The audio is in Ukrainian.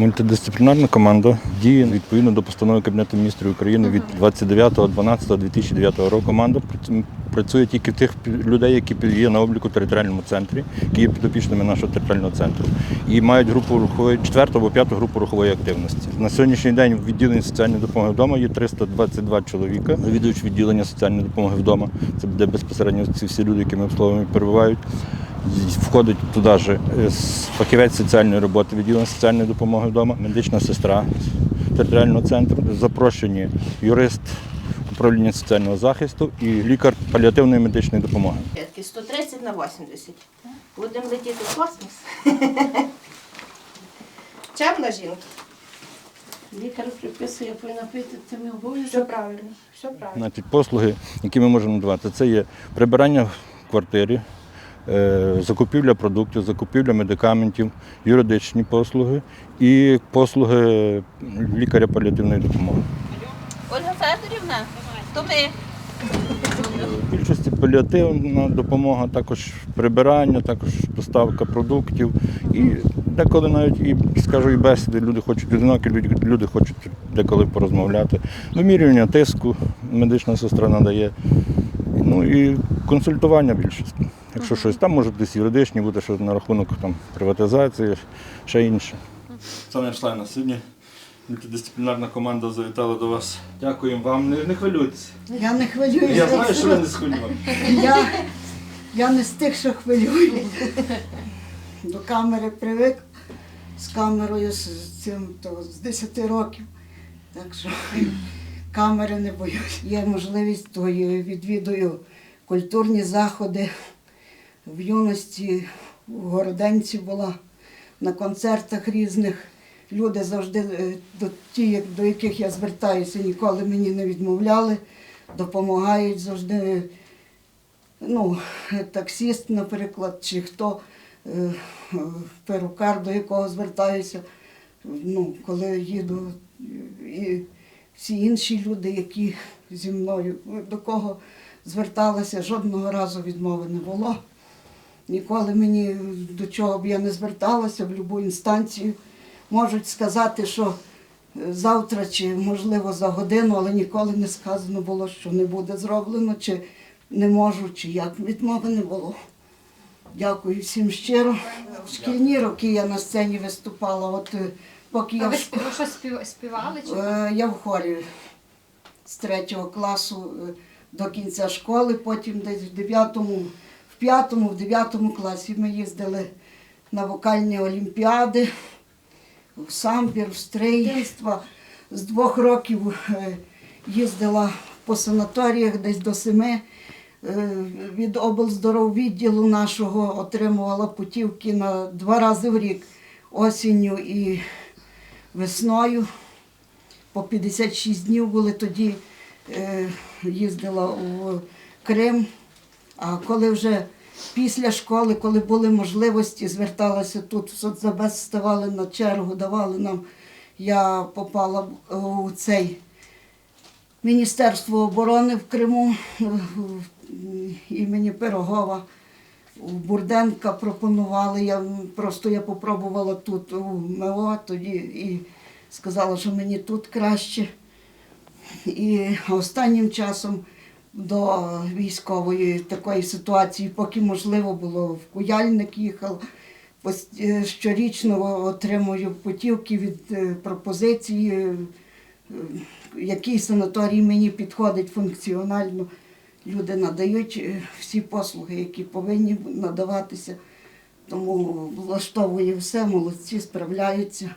Мультидисциплінарна команда діє відповідно до постанови Кабінету міністрів України від 29.12.2009 року. Команда працює тільки тих людей, які є на обліку в територіальному центрі, які є підопічними нашого територіального центру, і мають групу рухової четверту або п'яту групу рухової активності. На сьогоднішній день в відділенні соціальної допомоги вдома є 322 чоловіка, завідуючи відділення соціальної допомоги вдома. Це буде безпосередньо ці всі люди, які ми обслуговуємо, перебувають. Входить туди ж е, фахівець соціальної роботи, відділення соціальної допомоги вдома, медична сестра територіального центру, запрошені юрист управління соціального захисту і лікар паліативної медичної допомоги. 130 на 80. Будемо летіти в космос. Чемна жінка. Лікар приписує, повинна пити цими Все обов'язками. правильно, все правильно. Значить, послуги, які ми можемо надавати, це є прибирання в квартирі, закупівля продуктів, закупівля медикаментів, юридичні послуги і послуги лікаря паліативної допомоги. Ольга Федорівна, то ми. В більшості паліативна допомога, також прибирання, також доставка продуктів. І деколи навіть і скажу, і бесіди. Люди хочуть одинокі, люди, люди хочуть деколи порозмовляти. Вимірювання тиску медична сестра надає. Ну і консультування більшість. Якщо щось там може десь юридичні бути, що на рахунок там, приватизації, ще інше. Пане Шлена, сьогодні мультидисциплінарна команда завітала до вас. Дякуємо вам. Не, не хвилюйтесь. Я не хвилююся. Я знаю, що ви не схвилювані. Я, я не з тих, що хвилюю. До камери привик з камерою з цим то, з 10 років. Так що камери не боюсь. Є можливість, то відвідую культурні заходи. В юності у Городенці була на концертах різних. Люди завжди е, до ті, до яких я звертаюся, ніколи мені не відмовляли, допомагають завжди. Ну, таксіст, наприклад, чи хто е, перукар, до якого звертаюся, ну, коли їду, і всі інші люди, які зі мною, до кого зверталася, жодного разу відмови не було. Ніколи мені до чого б я не зверталася в будь-яку інстанцію. Можуть сказати, що е, завтра чи можливо за годину, але ніколи не сказано було, що не буде зроблено, чи не можу, чи як. Відмови не було. Дякую всім щиро. В шкільні роки я на сцені виступала. От е, поки А я ви в школі. спів- що співали? Чи? Е, Я в хорі з третього класу до кінця школи, потім десь в дев'ятому, п'ятому, в дев'ятому класі ми їздили на вокальні олімпіади, в самбір, в стрийство. З двох років е, їздила по санаторіях десь до семи. Е, Від облздороввідділу нашого отримувала путівки на два рази в рік осінню і весною по 56 днів були тоді, е, їздила у Крим. А коли вже після школи, коли були можливості, зверталася тут, в соцзабез ставали на чергу, давали нам. Я попала у цей Міністерство оборони в Криму імені Пирогова. У Бурденка пропонували. Я просто я попробувала тут у МО тоді і сказала, що мені тут краще. І останнім часом до військової такої ситуації, поки можливо було в Куяльник їхав. Е, Щорічно отримую путівки від е, пропозиції, е, який санаторій мені підходить функціонально. Люди надають всі послуги, які повинні надаватися. Тому влаштовує все, молодці, справляються.